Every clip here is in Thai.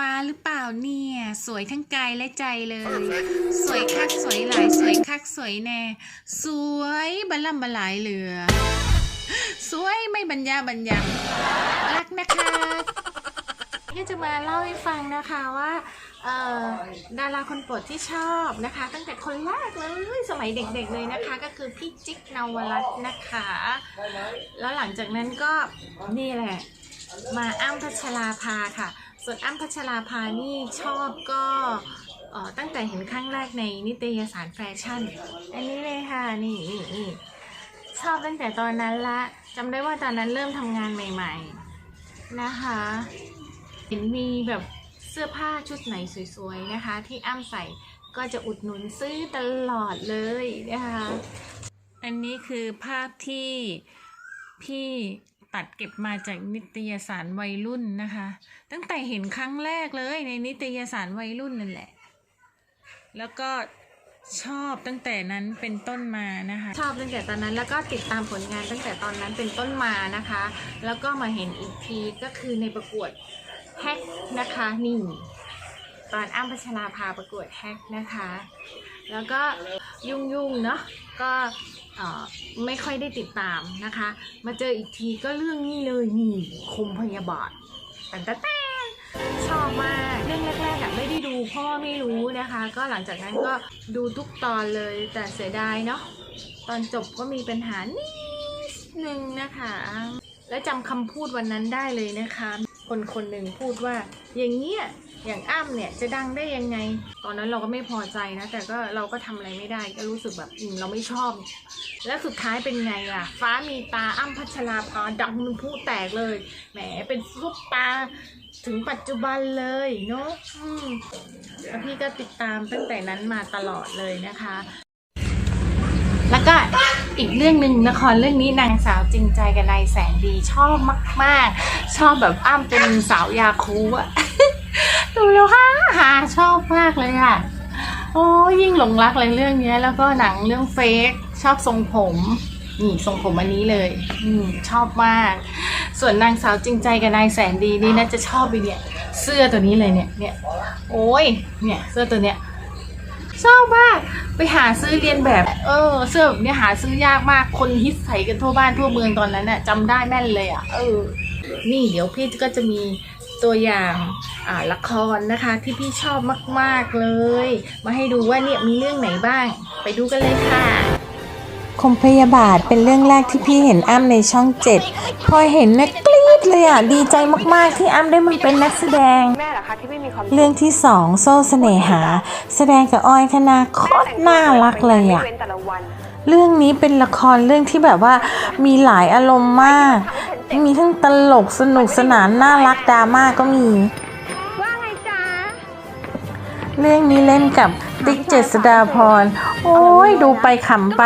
ฟ้าหรือเปล่าเนี่ย สวยทั้งกายและใจเลย สวยคักสวยหลาย สวยคักสวยแน่ สวยบลำบลายเหลือ สวยไม่บรรยาบรรยังรักนะคะก็จะมาเล่าให้ฟังนะคะว่าเอ่อดาราคนโปรดที่ชอบนะคะ ตั้งแต่คนแรกเลยสมัยเด็กๆเลยนะคะ ก็คือพี่จิ๊กนวรัตน์นะคะ แล้วหลังจากนั้นก็นี่แหละ มาอ้ำพัชราภาค่ะ ส่วนอ้ำพัชราภานี่ชอบก็ตั้งแต่เห็นครั้งแรกในนิตยสารแฟชั่น อันนี้เลยค่ะนี่นี่นี่ชอบตั้งแต่ตอนนั้นละจำได้ว่าตอนนั้นเริ่มทำงานใหม่ ๆนะคะ เห็นมีแบบเสื้อผ้าชุดไหนสวยๆนะคะ ที่อ้ำใส่ก็จะอุดหนุนซื้อตลอดเลยนะคะ อันนี้คือภาพที่พี่ ตัดเก็บมาจากนิตยสารวัยรุ่นนะคะ ตั้งแต่เห็นครั้งแรกเลยในนิตยสารวัยรุ่นนั่นแหละ แล้วก็ชอบตั้งแต่นั้นเป็นต้นมานะคะ ชอบตั้งแต่ตอนนั้นแล้วก็ติดตามผลงานตั้งแต่ตอนนั้นเป็นต้นมานะคะ แล้วก็มาเห็นอีกทีก็คือในประกวดแฮกนะคะนี่ตอนอ้ำพัชราภาประกวดแฮกนะคะ แล้วก็ยุ่งๆเนาะก็ ไม่ค่อยได้ติดตามนะคะ มาเจออีกทีก็เรื่องนี้เลยนี่คมพยาบาทแต่แต่ชอบมากเรื่องแรกๆอะไม่ได้ดูพ่อไม่รู้นะคะ ก็หลังจากนั้นก็ดูทุกตอนเลยแต่เสียดายเนาะตอนจบก็มีปัญหานิดนึงนะคะ และจำคำพูดวันนั้นได้เลยนะคะ คนคนหนึ่งพูดว่าอย่างเงี้ย อย่างอ้ำเนี่ยจะดังได้ยังไง ตอนนั้นเราก็ไม่พอใจนะ แต่ก็เราก็ทำอะไรไม่ได้ ก็รู้สึกแบบอืมเราไม่ชอบ แล้วสุดท้ายเป็นไงล่ะ ฟ้ามีตาอ้ำพัชราภาดังมันพูแตกเลย แหมเป็นซุปตาถึงปัจจุบันเลยเนาะแล้วพี่ก็ติดตามตั้งแต่นั้นมาตลอดเลยนะคะ แล้วก็อีกเรื่องหนึ่งละครเรื่องนี้นางสาวจริงใจกับนายแสนดีชอบมาก ๆ ชอบแบบอ้ำเป็นสาวยาคูอะ ดูแล้วค่ะหาชอบมากเลยค่ะ โอ้ยิ่งหลงรักเลยเรื่องเนี้ยแล้วก็หนังเรื่องเฟกชอบทรงผมนี่ทรงผมอันนี้เลยอืมชอบมาก ส่วนนางสาวจริงใจกับนายแสนดีนี่น่าจะชอบไปเนี่ย เสื้อตัวนี้เลยเนี่ยเนี่ยโอ้ยเนี่ยเสื้อตัวเนี้ยชอบมากไปหาซื้อเรียนแบบ เออ เสื้อแบบนี้หาซื้อยากมากคนฮิตใส่กันทั่วบ้านทั่วเมืองตอนนั้นน่ะจำได้แม่นเลยอะเออ นี่เดี๋ยวพี่ก็จะมี ตัวอย่างาละครนะคะที่พี่ชอบมาก ๆ เลย มาให้ดูว่าเนี่ยมีเรื่องไหนบ้าง ไปดูกันเลยค่ะคมพยาบาทเป็นเรื่องแรกที่พี่เห็นอ้ำในช่องเจ็ดพอเห็นนะกรี๊ดเลยอะ ดีใจมากๆที่อ้ำได้มาเป็นนักแสดงแม่เหรอคะที่ไม่มีความเรื่องที่สองโซ่เสน่หา แสดงกับออยคณาโคตรน่ารักเลยอะ เว้นแต่ละวันเรื่องนี้เป็นละครเรื่องที่แบบว่ามีหลายอารมณ์มาก มีทั้งตลกสนุกสนานน่ารักดราม่าก็มี ว่าไงจ๊ะเรื่องนี้เล่นกับติ๊กเจษดาพร โอ้ยดูไปขำไป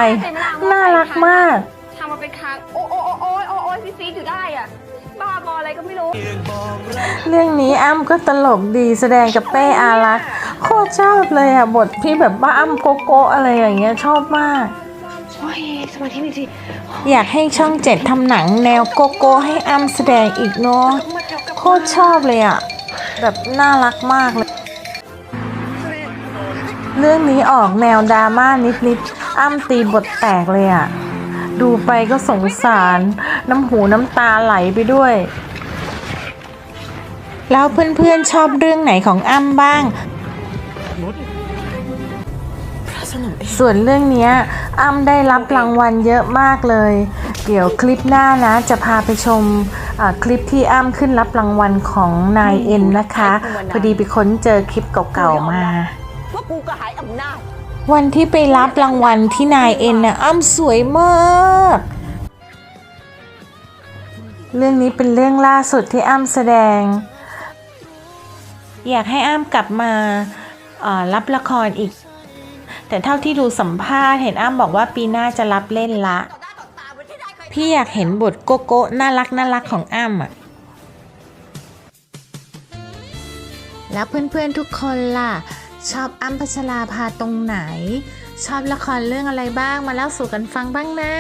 น่ารักมาก ทำมาเป็นครั้งโอ้โอ้โอ้โอ้ยโอ้โอ้ยซีซีอยู่ได้อะบ้าบออะไรก็ไม่รู้ เรื่องนี้อ้ำก็ตลกดีแสดงกับเป้อารักษ์โคตรชอบเลยอะบทพี่แบบว่าอ้ำโกโก้อะไรอย่างเงี้ยชอบมากโอ้ ยสมาธิมีสิอยากให้ช่องเจ็ดทำหนังแนวโกโก้ให้อ้ำแสดงอีกเนาะโคตรชอบเลยอะแบบน่ารักมากเลย เรื่องนี้ออกแนวดราม่านิดๆอ้ำตีบทแตกเลยอะดูไปก็สงสาร น้ำหูน้ำตาไหลไปด้วย แล้วเพื่อนๆชอบเรื่องไหนของอ้ำบ้าง ส่วนเรื่องเนี้ยอ้ำได้รับรางวัลเยอะมากเลย เดี๋ยวคลิปหน้านะ จะพาไปชมอ่าคลิปที่อ้ำขึ้นรับรางวัลของนายเอ็นนะคะ พอดีไปค้นเจอคลิปเก่าๆมาว่ากูกระหายอำนาจวันที่ไปรับรางวัลที่นายเอ็นน่ะอ้ำสวยมากเรื่องนี้เป็นเรื่องล่าสุดที่อ้ำแสดง อยากให้อ้ำกลับมาเอ่อรับละครอีก แต่เท่าที่ดูสัมภาษณ์เห็นอ้ำบอกว่าปีหน้าจะรับเล่นละต่อหน้าต่อตาเหมือนที่ได้เคยพี่อยากเห็นบทโกโก้น่ารักน่ารักของอ้ำอะแล้วเพื่อนๆทุกคนล่ะ ชอบอ้ำพัชราภาตรงไหน ชอบละครเรื่องอะไรบ้างมาเล่าสู่กันฟังบ้างนะ